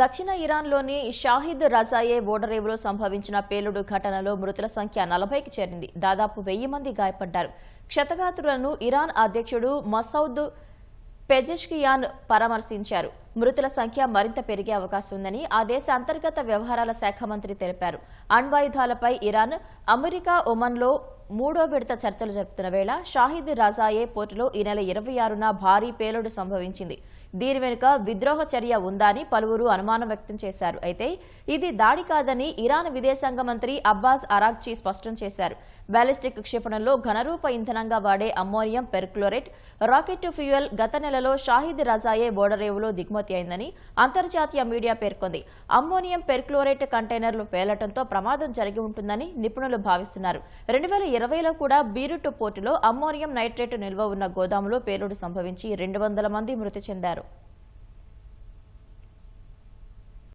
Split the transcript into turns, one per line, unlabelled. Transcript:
దక్షిణ ఇరాన్లోని షాహిద్ రజాయే ఓడరేవులో సంభవించిన పేలుడు ఘటనలో మృతుల సంఖ్య నలభైకి చేరింది. దాదాపు వెయ్యి మంది గాయపడ్డారు. క్షతగాత్రులను ఇరాన్ అధ్యక్షుడు మసౌద్ పెజెష్కియాన్ పరామర్శించారు. మృతుల సంఖ్య మరింత పెరిగే అవకాశం ఉందని ఆ దేశ అంతర్గత వ్యవహారాల శాఖ మంత్రి తెలిపారు. అణ్వాయుధాలపై ఇరాన్ అమెరికా ఒమన్లో మూడో విడత చర్చలు జరుపుతున్న వేళ షాహిద్ రజాయే పోర్టులో ఈ నెల ఇరవై ఆరున భారీ పేలుడు సంభవించింది. దీని వెనుక విద్రోహ చర్య ఉందని పలువురు అనుమానం వ్యక్తం చేశారు. అయితే ఇది దాడి కాదని ఇరాన్ విదేశాంగ మంత్రి అబ్బాస్ అరాగ్చి స్పష్టం చేశారు. బ్యాలిస్టిక్ క్షిపణుల్లో ఘనరూప ఇంధనంగా వాడే అమ్మోనియం పెర్క్లోరేట్ రాకెట్ ఫ్యూయల్ గత నెలలో షాహిద్ రజాయే బోడరేవులో దిగుమతి అయిందని అంతర్జాతీయ మీడియా పేర్కొంది. అమ్మోనియం పెర్క్లోరేట్ కంటైనర్లు పేలటంతో ప్రమాదం జరిగి ఉంటుందని నిపుణులు భావిస్తున్నారు. రెండు వేల ఇరవైలో కూడా బీరుట్ పోర్టులో అమ్మోనియం నైట్రేట్ నిల్వ ఉన్న గోదాములో పేలుడు సంభవించి రెండు వందల మంది మృతి చెందారు.